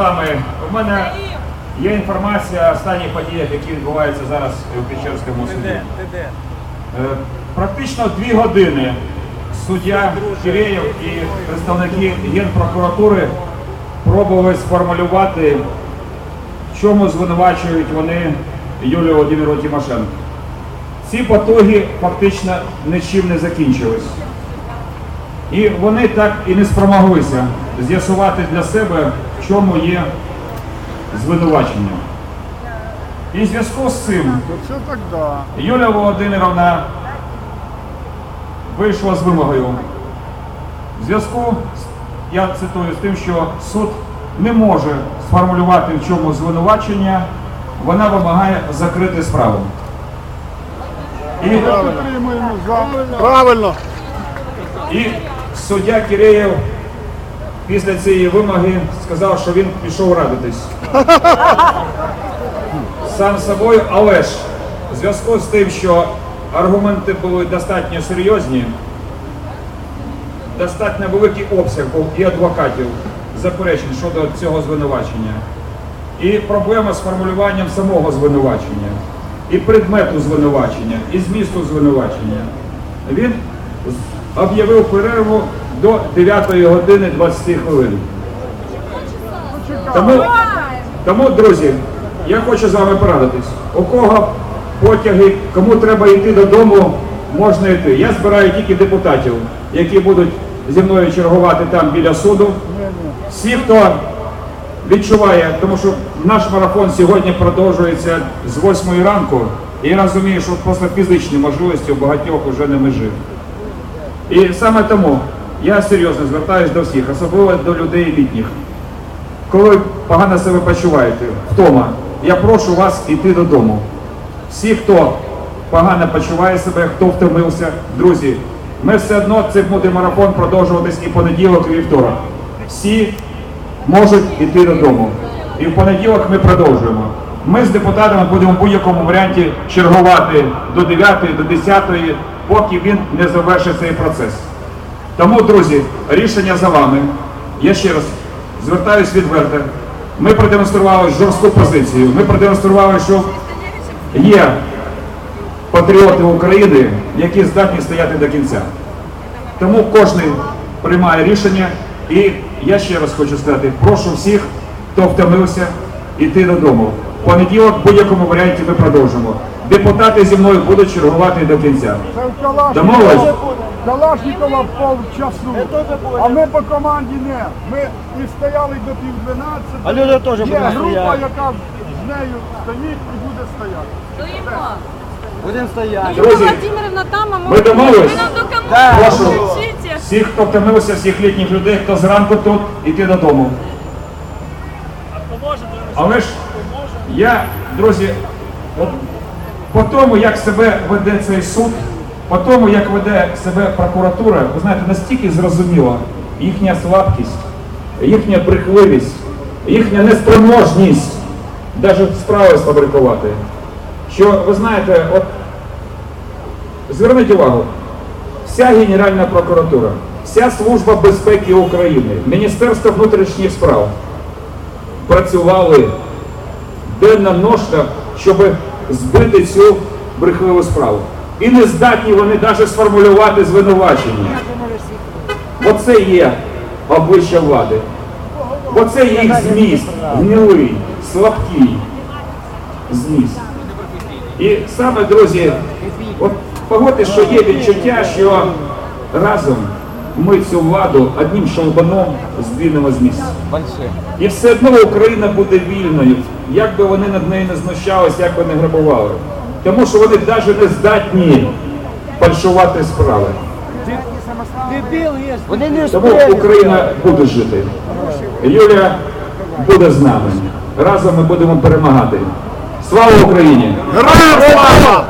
вами. У мене є інформація останніх подіях, які відбуваються зараз у Печерському суді. Е, Практично дві години суддя Киреєв і представники Генпрокуратури пробували сформулювати, в чому звинувачують вони Юлію Володимиру Тимошенко. Ці потуги фактично нічим не закінчились. І вони так і не спромоглися з'ясувати для себе, чому є звинувачення. І в зв'язку з цим. Юлія Володимировна вийшла з вимогою. В зв'язку, я цитую, з тим, що суд не може сформулювати в чому звинувачення, вона вимагає закрити справу. І, Підтримуємо. Правильно. і суддя Киреєв після цієї вимоги сказав, що він пішов радитись. Сам собою, але ж в зв'язку з тим, що аргументи були достатньо серйозні, достатньо великий обсяг був і адвокатів заперечень щодо цього звинувачення, і проблема з формулюванням самого звинувачення, і предмету звинувачення, і змісту звинувачення. Він об'явив перерву до 9 години 20 хвилин. Тому, тому, друзі, я хочу з вами порадитись. У кого потяги, кому треба йти додому, можна йти. Я збираю тільки депутатів, які будуть зі мною чергувати там біля суду. Всі, хто відчуває, тому що наш марафон сьогодні продовжується з 8 ранку, і я розумію, що просто фізичні можливості у багатьох вже не межі. І саме тому я серйозно звертаюся до всіх, особливо до людей літніх. Коли погано себе почуваєте, вдома, я прошу вас йти додому. Всі, хто погано почуває себе, хто втомився, друзі, ми все одно це буде марафон продовжуватись і понеділок, і вівторок. Всі можуть йти додому. І в понеділок ми продовжуємо. Ми з депутатами будемо в будь-якому варіанті чергувати до 9, до 10, поки він не завершить цей процес. Тому, друзі, рішення за вами. Я ще раз звертаюсь відверто. Ми продемонстрували жорстку позицію. Ми продемонстрували, що є патріоти України, які здатні стояти до кінця. Тому кожен приймає рішення. І я ще раз хочу сказати, прошу всіх, хто втомився, йти додому. В понеділок в будь-якому варіанті ми продовжимо. Депутати зі мною будуть чергувати до кінця. Домовились? Калашникова впав в часу. А ми по команді не. Ми і стояли до пів дванадцятої. А люди теж Є будуть група, стояти. яка з нею стоїть і буде стояти. Стоїмо. Будемо стояти. Друзі, Юлія Владимировна там, а ми... ви домовились? Ви нам. Да. Прошу Кричите. всіх, хто втомився, всіх літніх людей, хто зранку тут, іти додому. Але ж я, друзі, от по тому, як себе веде цей суд, по тому, як веде себе прокуратура, ви знаєте, настільки зрозуміла їхня слабкість, їхня брехливість, їхня неспроможність навіть справи сфабрикувати. Що ви знаєте, от зверніть увагу, вся Генеральна прокуратура, вся Служба безпеки України, Міністерство внутрішніх справ працювали денно-ношно, щоб збити цю брехливу справу. І не здатні вони навіть сформулювати звинувачення. Оце є обличчя влади. Оце є їх зміст, гнилий, слабкий зміст. І саме, друзі, от погодьте, що є відчуття, що разом ми цю владу одним шалбаном здвинемо з місця. І все одно Україна буде вільною, як би вони над нею не знущалися, як би не грабували. Тому що вони навіть не здатні фальшувати справи. Тому. Україна буде жити. Юлія буде з нами. Разом ми будемо перемагати. Слава Україні! Героям слава!